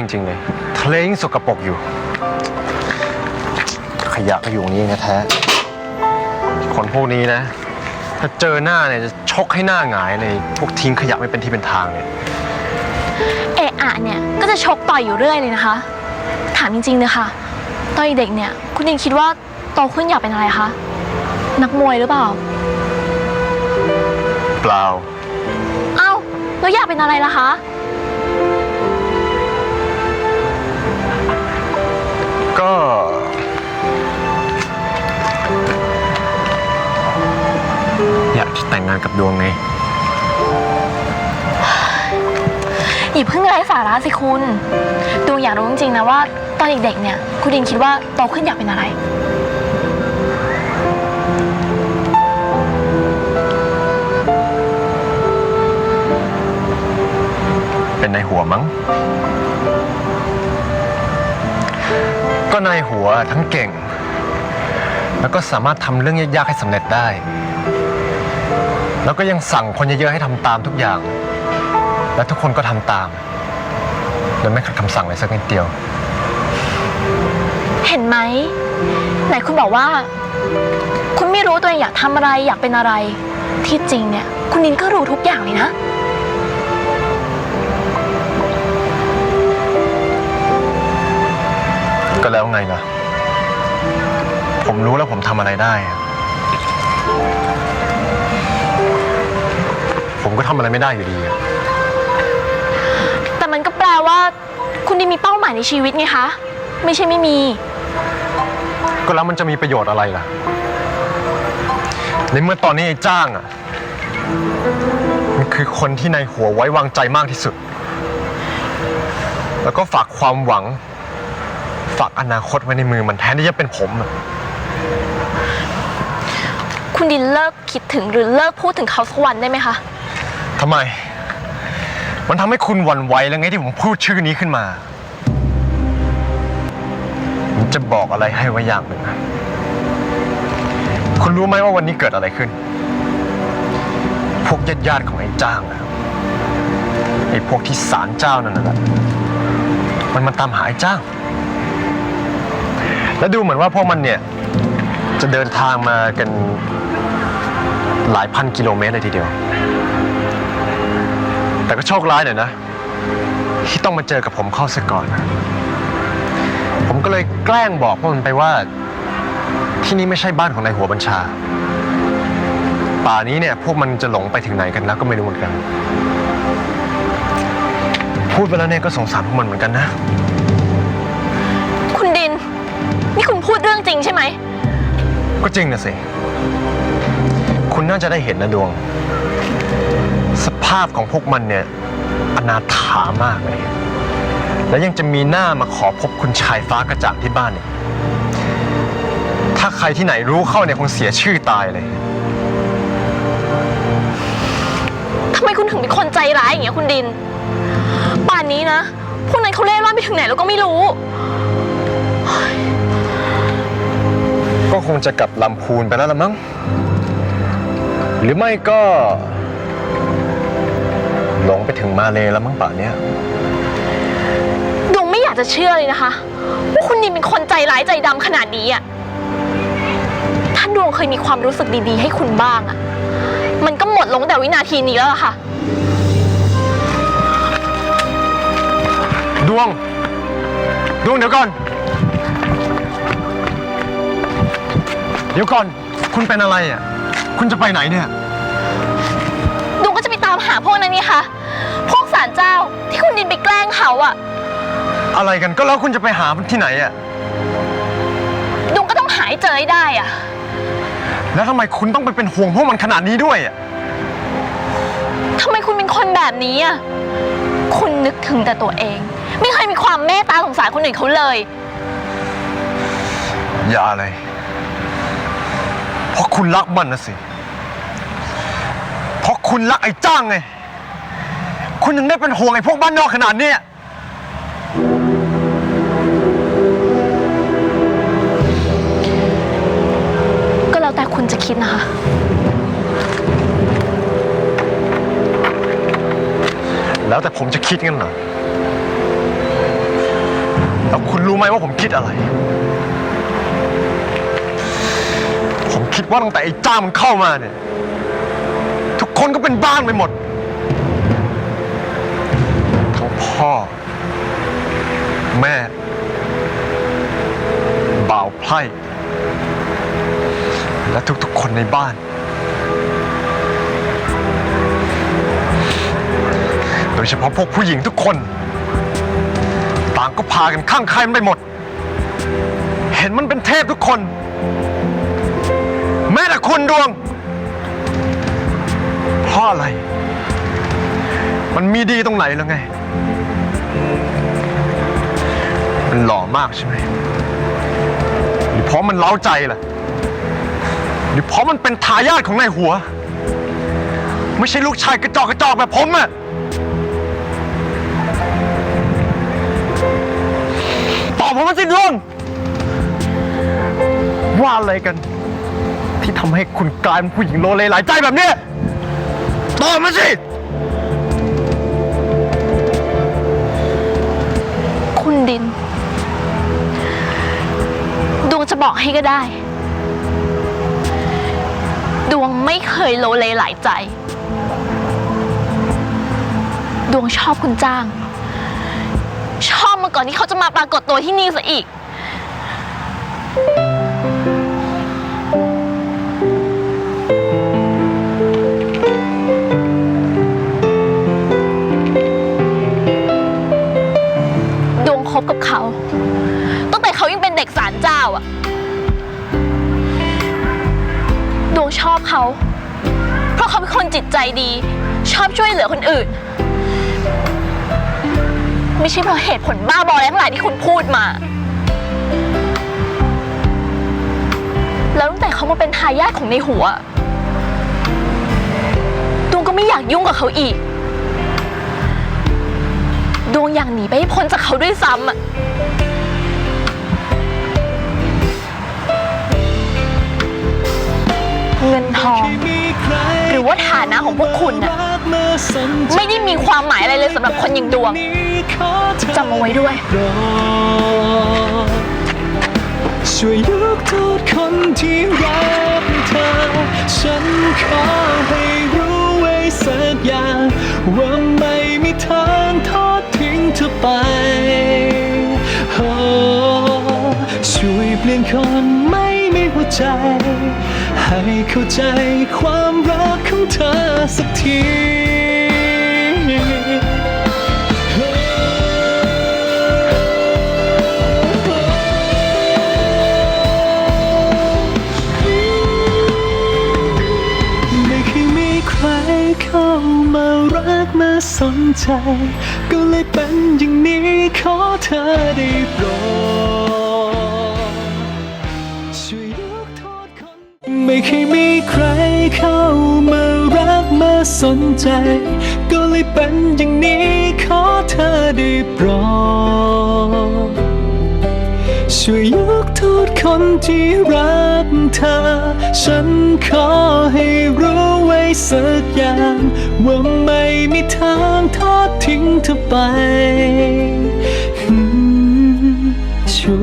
จริงๆเลยทะเลยิ่งสกปรกอยู่ ขยะก็อยู่ตรงนี้นะแท้ คนพวกนี้นะ ถ้าเจอหน้าเนี่ยจะชกให้หน้าหงายเลย พวกทิ้งขยะไม่เป็นที่เป็นทางเนี่ยเอะอะเนี่ยก็จะชกต่อยอยู่เรื่อยเลยนะคะ ถามจริงๆเลยค่ะตอนเด็กๆเนี่ย คุณดินคิดว่าโตขึ้นอยากเป็นอะไรคะนักมวยหรือเปล่า เปล่า เอ้าแล้วอยากเป็นอะไรล่ะคะ ก็อยากจะแต่งงานกับดวงไง อย่าเพิ่งไร้สาระสิคุณดวงอยากรู้จริงๆนะว่าตอนเด็กๆเนี่ย คุณดินคิดว่าโตขึ้นอยากเป็นอะไร เป็นนายหัวมั้ง ก็นายหัวทั้งเก่ง แล้วก็สามารถทำเรื่องยากๆให้สำเร็จได้ แล้วก็ยังสั่งคนเยอะๆให้ทำตามทุกอย่าง และทุกคนก็ทำตามโดยไม่ขัดคำสั่งเลยสักนิดเดียว เห็นไหมไหนคุณบอกว่า คุณไม่รู้ตัวเองอยากทำอะไรอยากเป็นอะไร ที่จริงเนี่ย คุณดินก็รู้ทุกอย่างเลยนะ ก็แล้วไงล่ะ ผมรู้แล้วผมทำอะไรได้อะผมก็ทำอะไรไม่ได้อยู่ดีอะแต่มันก็แปลว่า คุณดินมีเป้าหมายในชีวิตไงคะ ไม่ใช่ไม่มี ก็แล้วมันจะมีประโยชน์อะไรล่ะ ในเมื่อตอนนี้ไอ้จ้างอะ มันคือคนที่ในายหัวไว้วางใจมากที่สุด แล้วก็ฝากความหวัง ฝากอนาคตไว้ในมือมันแทนที่จะเป็นผมอะคุณดินเลิกคิดถึงหรือเลิกพูดถึงเขาสักวันได้ไหมคะ ทำไม มันทำให้คุณหวั่นไหวแล้วไงที่ผมพูดชื่อนี้ขึ้นมาผมจะบอกอะไรให้ไว้อย่างหนึ่งนะคุณรู้ไหมว่าวันนี้เกิดอะไรขึ้น พวกญาติญาติๆของไอ้จ้างอะไอ้พวกที่ศาลเจ้านั่นแหละมันมาตามหาไอ้จ้าง แล้วดูเหมือนว่าพวกมันเนี่ย จะเดินทางมากันหลายพันกิโลเมตรเลยทีเดียว แต่ก็โชคร้ายหน่อยนะ ที่ต้องมาเจอกับผมเข้าซะก่อน ผมก็เลยแกล้งบอกพวกมันไปว่า ที่นี่ไม่ใช่บ้านของนายหัวบัญชา ป่านี้เนี่ย พวกมันจะหลงไปถึงไหนกันแล้วก็ไม่รู้เหมือนกัน พูดไปแล้วเนี่ยก็สงสารพวกมันเหมือนกันนะ นี่คุณพูดเรื่องจริงใช่ไหม ก็จริงนะสิ คุณน่าจะได้เห็นนะดวง สภาพของพวกมันเนี่ย อนาถามากเลย แล้วยังจะมีหน้ามาขอพบคุณชายฟ้ากระจ่างที่บ้านเนี่ยถ้าใครที่ไหนรู้เข้าเนี่ยคงเสียชื่อตายเลย ทำไมคุณถึงเป็นคนใจร้ายอย่างเงี้ยคุณดิน ป่านนี้นะ พวกนั้นเขาเล่ร่อนไปถึงไหนแล้วก็ไม่รู้ ก็คงจะกลับลำพูนไปแล้วละมั้ง หรือไม่ก็หลงไปถึงมาเลแล้วมั้งป่านเนี้ย ดวงไม่อยากจะเชื่อเลยนะคะว่าคุณดินเป็นคนใจร้ายใจดำขนาดนี้อะถ้าดวงเคยมีความรู้สึกดีๆ ให้คุณบ้างอะ มันก็หมดลงแต่วินาทีนี้แล้วล่ะค่ะ ดวง ดวงเดี๋ยวก่อน เดี๋ยวก่อน คุณเป็นอะไรอะ คุณจะไปไหนเนี่ยดวงก็จะไปตามหาพวกนั้นนี่ค่ะพวกสารเจ้าที่คุณดินไปแกล้งเขาอะอะไรกัน ก็แล้วคุณจะไปหามันที่ไหนอะดวงก็ต้องหาให้เจอให้ได้อะแล้วทำไมคุณต้องไปเป็นห่วงพวกมันขนาดนี้ด้วยอะ ทำไมคุณเป็นคนแบบนี้อะคุณนึกถึงแต่ตัวเอง ไม่เคยมีความเมตตาสงสารคนอื่นเขาเลย อย่าเลย เพราะคุณรักมันนะสิ เพราะคุณรักไอ้จ้างไง คุณยังได้เป็นห่วงไอ้พวกบ้านนอกขนาดเนี้ยก็แล้วแต่คุณจะคิดนะคะ แล้วแต่ผมจะคิดงั้นเหรอแล้วคุณรู้ไหมว่าผมคิดอะไร คิดว่าตั้งแต่ไอ้จ้ามันเข้ามาเนี่ย ทุกคนก็เป็นบ้านไปหมด ทั้งพ่อ แม่ บ่าวไพร่และทุกๆคนในบ้าน โดยเฉพาะพวกผู้หญิงทุกคน ต่างก็พากันข้างใครมันไปหมด เห็นมันเป็นเทพทุกคน แม้แต่คุณดวง เพราะอะไร มันมีดีตรงไหนแล้วไง มันหล่อมากใช่ไหมหรือเพราะมันเล้าใจล่ะหรือเพราะมันเป็นทายาทของนายหัว ไม่ใช่ลูกชายกระจอกกระจอกแบบผมอะตอบผมมาสิดวงว่าอะไรกัน ที่ทำให้คุณกลายเป็นผู้หญิงโลเลหลายใจแบบเนี้ยตอบมาสิ คุณดิน ดวงจะบอกให้ก็ได้ ดวงไม่เคยโลเลหลายใจ ดวงชอบคุณจ้าง ชอบมาก่อนที่เขาจะมาปรากฏตัวที่นี่ซะอีก ใจดี ชอบช่วยเหลือคนอื่น ไม่ใช่เพราะเหตุผลบ้าบออะไรทั้งหลายที่คุณพูดมา แล้วตั้งแต่เขามาเป็นทายาทของในหัวดวงก็ไม่อยากยุ่งกับเขาอีกดวงอยากหนีไปให้พ้นจากเขาด้วยซ้ำอะเงินทอง หรือว่าฐานะของพวกคุณน่ะไม่ได้มีความหมายอะไรเลยสำหรับคนอย่างดวงจำเอาไว้ด้วย ช่วยยกโทษคนที่รักเธอ ฉันขอให้รู้ไว้สักอย่างว่าไม่มีทางทอดทิ้งเธอไปช่วยเปลี่ยนคนไม่มีหัวใจ ให้เข้าใจความรักของเธอสักทีไม่เคยมีใครเข้ามารักมาสนใจ ก็เลยเป็นอย่างนี้ขอเธอได้โปรด ไม่เคยมีใครเข้ามารักมาสนใจ ก็เลยเป็นอย่างนี้ขอเธอได้โปรดช่วยยกโทษคนที่รักเธอ ฉันขอให้รู้ไว้สักอย่าง ว่าไม่มีทางทอดทิ้งเธอไป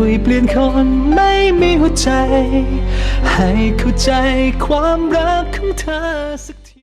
ยเปลี่ยนคนไม่มีหัวใจ ให้เข้าใจความรักของเธอ